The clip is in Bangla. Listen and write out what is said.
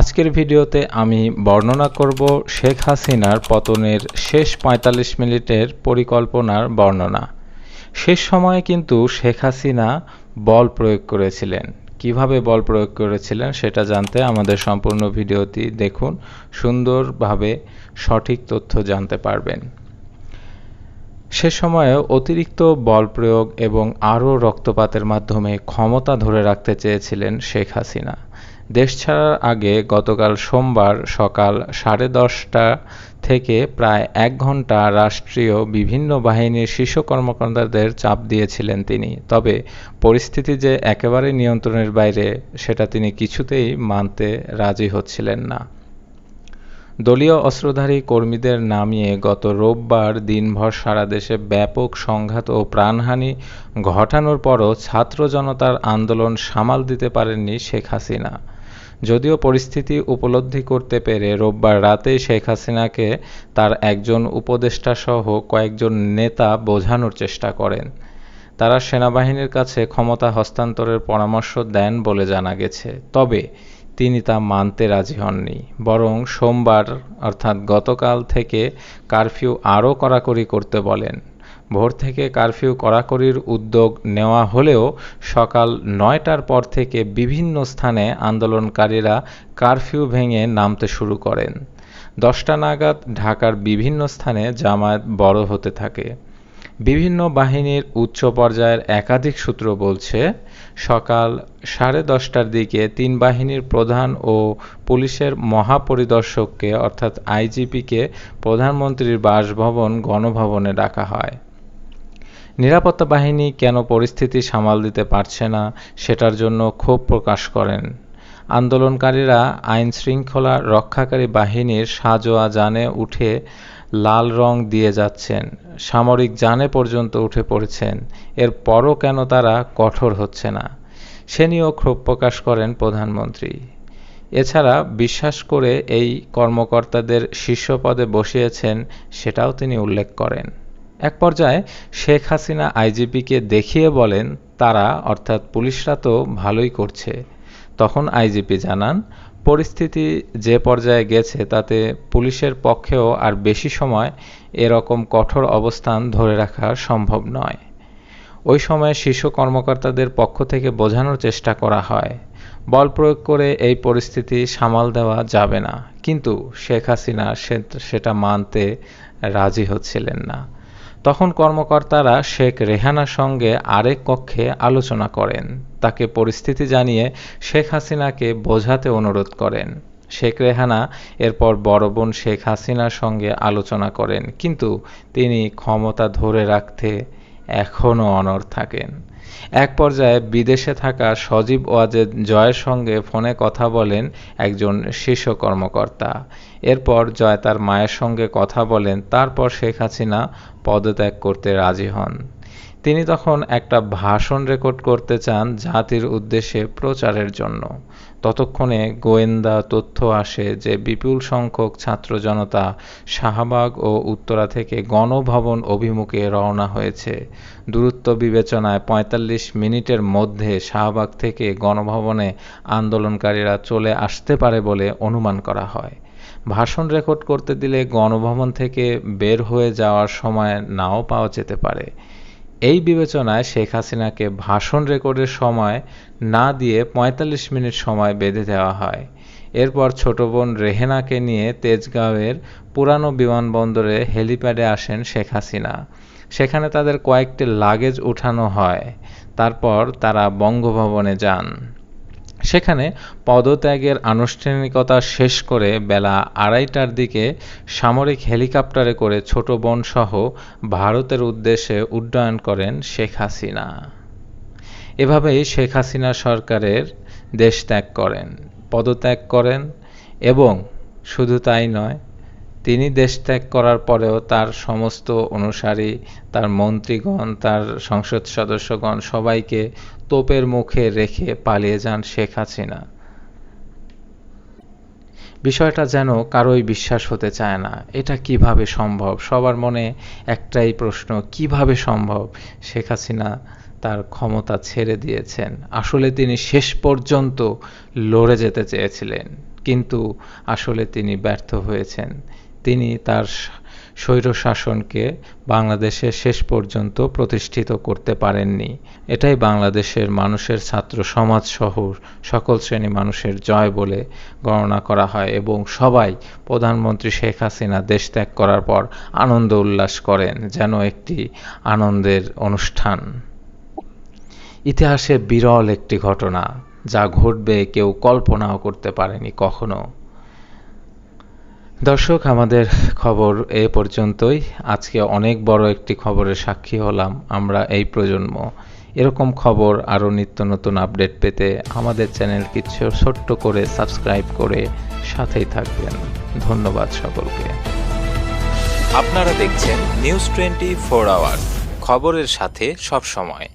আজকের ভিডিওতে আমি বর্ণনা করব শেখ হাসিনার পতনের শেষ ৪৫ মিনিটের পরিকল্পনার বর্ণনা। শেষ সময়ে কিন্তু শেখ হাসিনা বল প্রয়োগ করেছিলেন। কীভাবে বল প্রয়োগ করেছিলেন সেটা জানতে আমাদের সম্পূর্ণ ভিডিওটি দেখুন, সুন্দরভাবে সঠিক তথ্য জানতে পারবেন। সে সময়ে অতিরিক্ত বল প্রয়োগ এবং আরও রক্তপাতের মাধ্যমে ক্ষমতা ধরে রাখতে চেয়েছিলেন শেখ হাসিনা। দেশ ছাড়ার আগে গতকাল সোমবার সকাল সাড়ে দশটা থেকে প্রায় এক ঘণ্টা রাষ্ট্রীয় বিভিন্ন বাহিনীর শীর্ষ কর্মকর্তাদের চাপ দিয়েছিলেন তিনি। তবে পরিস্থিতি যে একেবারে নিয়ন্ত্রণের বাইরে, সেটা তিনি কিছুতেই মানতে রাজি হচ্ছিলেন না। দলীয় অস্ত্রধারী কর্মীদের নামিয়ে গত রোববার দিনভর সারা দেশে ব্যাপক সংঘাত ও প্রাণহানি ঘটানোর পরও ছাত্র জনতার আন্দোলন সামাল দিতে পারেননি শেখ হাসিনা। যদিও পরিস্থিতি উপলব্ধি করতে পেরে রোববার রাতে শেখ হাসিনাকে তার একজন উপদেষ্টাসহ কয়েকজন নেতা বোঝানোর চেষ্টা করেন। তারা সেনাবাহিনীর কাছে ক্ষমতা হস্তান্তরের পরামর্শ দেন বলে জানা গেছে। তবে তিনি তা মানতে রাজি হননি। বরং সোমবার, অর্থাৎ গতকাল থেকে কারফিউ আরও কড়াকড়ি করতে বলেন। ভোর থেকে কারফিউ কড়াকড়ির উদ্যোগ নেওয়া হলেও সকাল নয়টার পর থেকে বিভিন্ন স্থানে আন্দোলনকারীরা কারফিউ ভেঙে নামতে শুরু করেন। দশটা নাগাদ ঢাকার বিভিন্ন স্থানে জামায়াত বড় হতে থাকে। বিভিন্ন বাহিনীর উচ্চ পর্যায়ের একাধিক সূত্র বলছে, সকাল সাড়ে দশটার দিকে তিন বাহিনীর প্রধান ও পুলিশের মহাপরিদর্শককে, অর্থাৎ আইজিপিকে, প্রধানমন্ত্রীর বাসভবন, গণভবনে ডাকা হয়। নিরাপত্তা বাহিনী কেন পরিস্থিতি সামাল দিতে পারছে না সেটার জন্য ক্ষোভ প্রকাশ করেন। আন্দোলনকারীরা আইন শৃঙ্খলা রক্ষাকারী বাহিনীর সাজোয়া যানে উঠে লাল রং দিয়ে যাচ্ছেন, সামরিক যানে পর্যন্ত উঠে পড়েছেন এর পরও কেন তারা কঠোর হচ্ছে না? সে নিয়েও ক্ষোভ প্রকাশ করেন প্রধানমন্ত্রী। এছাড়া বিশ্বাস করে এই কর্মকর্তাদের শীর্ষ পদে বসিয়েছেন সেটাও তিনি উল্লেখ করেন। এক পর্যায়ে শেখ হাসিনা আইজিপিকে দেখিয়ে বলেন, তারা, অর্থাৎ পুলিশরা তো ভালোই করছে। তখন আইজিপি জানান, পরিস্থিতি যে পর্যায়ে গেছে, তাতে পুলিশের পক্ষেও আর বেশি সময় এরকম কঠোর অবস্থান ধরে রাখা সম্ভব নয়। ওই সময় শীর্ষ কর্মকর্তাদের পক্ষ থেকে বোঝানোর চেষ্টা করা হয়, বল প্রয়োগ করে এই পরিস্থিতি সামাল দেওয়া যাবে না। কিন্তু শেখ হাসিনা সেটা মানতে রাজি হচ্ছিলেন না। তখন কর্মকর্তারা শেখ রেহানার সঙ্গে আরেক কক্ষে আলোচনা করেন। তাকে পরিস্থিতি জানিয়ে শেখ হাসিনাকে বোঝাতে অনুরোধ করেন। শেখ রেহানা এরপর বড় বোন শেখ হাসিনার সঙ্গে আলোচনা করেন। কিন্তু তিনি ক্ষমতা ধরে রাখতে এখনও অনড় থাকেন। এক পর্যায়ে বিদেশে থাকা সজীব ওয়াজেদ জয়ের সঙ্গে ফোনে কথা বলেন একজন শীর্ষ কর্মকর্তা। এরপর জয় তার মায়ের সঙ্গে কথা বলেন, তারপর শেখ হাসিনা পদত্যাগ করতে রাজি হন। তিনি তখন একটা ভাষণ রেকর্ড করতে চান জাতির উদ্দেশ্যে প্রচারের জন্য। ততক্ষণে গোয়েন্দা তথ্য আসে যে বিপুল সংখ্যক ছাত্র জনতা শাহবাগ ও উত্তরা থেকে গণভবন অভিমুখে রওনা হয়েছে। দূরত্ব বিবেচনায় ৪৫ মিনিটের মধ্যে শাহবাগ থেকে গণভবনে আন্দোলনকারীরা চলে আসতে পারে বলে অনুমান করা হয়। ভাষণ রেকর্ড করতে দিলে গণভবন থেকে বের হয়ে যাওয়ার সময় নাও পাওয়া যেতে পারে। এই বিবেচনায় শেখ হাসিনাকে ভাষণ রেকর্ডের সময় না দিয়ে ৪৫ মিনিট সময় বেঁধে দেওয়া হয়। এরপর ছোট বোন রেহেনাকে নিয়ে তেজগাঁওয়ের পুরানো বিমানবন্দরে হেলিপ্যাডে আসেন শেখ হাসিনা। সেখানে তাদের কয়েকটি লাগেজ উঠানো হয়। তারপর তারা বঙ্গভবনে যান। সেখানে পদত্যাগের আনুষ্ঠানিকতা শেষ করে বেলা আড়াইটার দিকে সামরিক হেলিকপ্টারে করে ছোট বোন সহ ভারতের উদ্দেশ্যে উড্ডয়ন করেন শেখ হাসিনা। এভাবেই শেখ হাসিনা সরকারের দেশ ত্যাগ করেন, পদত্যাগ করেন এবং শুধু তাই নয় তিনি দেশত্যাগ করার পরেও তার সমস্ত অনুসারী, তার মন্ত্রীগণ, তার সংসদ সদস্যগণ সবাইকে তোপের মুখে রেখে পালিয়ে যান শেখ হাসিনা। বিষয়টা যেন কারোই বিশ্বাস হতে চায় না। এটা কীভাবে সম্ভব? সবার মনে একটাই প্রশ্ন, কীভাবে সম্ভব? শেখ হাসিনা তার ক্ষমতা ছেড়ে দিয়েছেন। আসলে তিনি শেষ পর্যন্ত লড়ে যেতে চেয়েছিলেন, কিন্তু আসলে তিনি ব্যর্থ হয়েছেন। তিনি তার স্বৈরশাসনকে বাংলাদেশে শেষ পর্যন্ত প্রতিষ্ঠিত করতে পারেননি। এটাই বাংলাদেশের মানুষের ছাত্র সমাজ সহ সকল শ্রেণি মানুষের জয় বলে গণনা করা হয় এবং সবাই প্রধানমন্ত্রী শেখ হাসিনা দেশ ত্যাগ করার পর আনন্দ উল্লাস করেন, যেন একটি আনন্দের অনুষ্ঠান। ইতিহাসে বিরল একটি ঘটনা, যা ঘটবে কেউ কল্পনাও করতে পারেনি কখনো। দর্শক, আমাদের খবর এ পর্যন্তই। আজকে অনেক বড় একটি খবরের সাক্ষী হলাম আমরা এই প্রজন্ম। এরকম খবর আরও নিত্য নতুন আপডেট পেতে আমাদের চ্যানেলটি ছো- ছোট্ট করে সাবস্ক্রাইব করে সাথেই থাকবেন। ধন্যবাদ সকলকে। আপনারা দেখছেন নিউজ টোয়েন্টি ফোর আওয়ার খবরের সাথে সব সময়।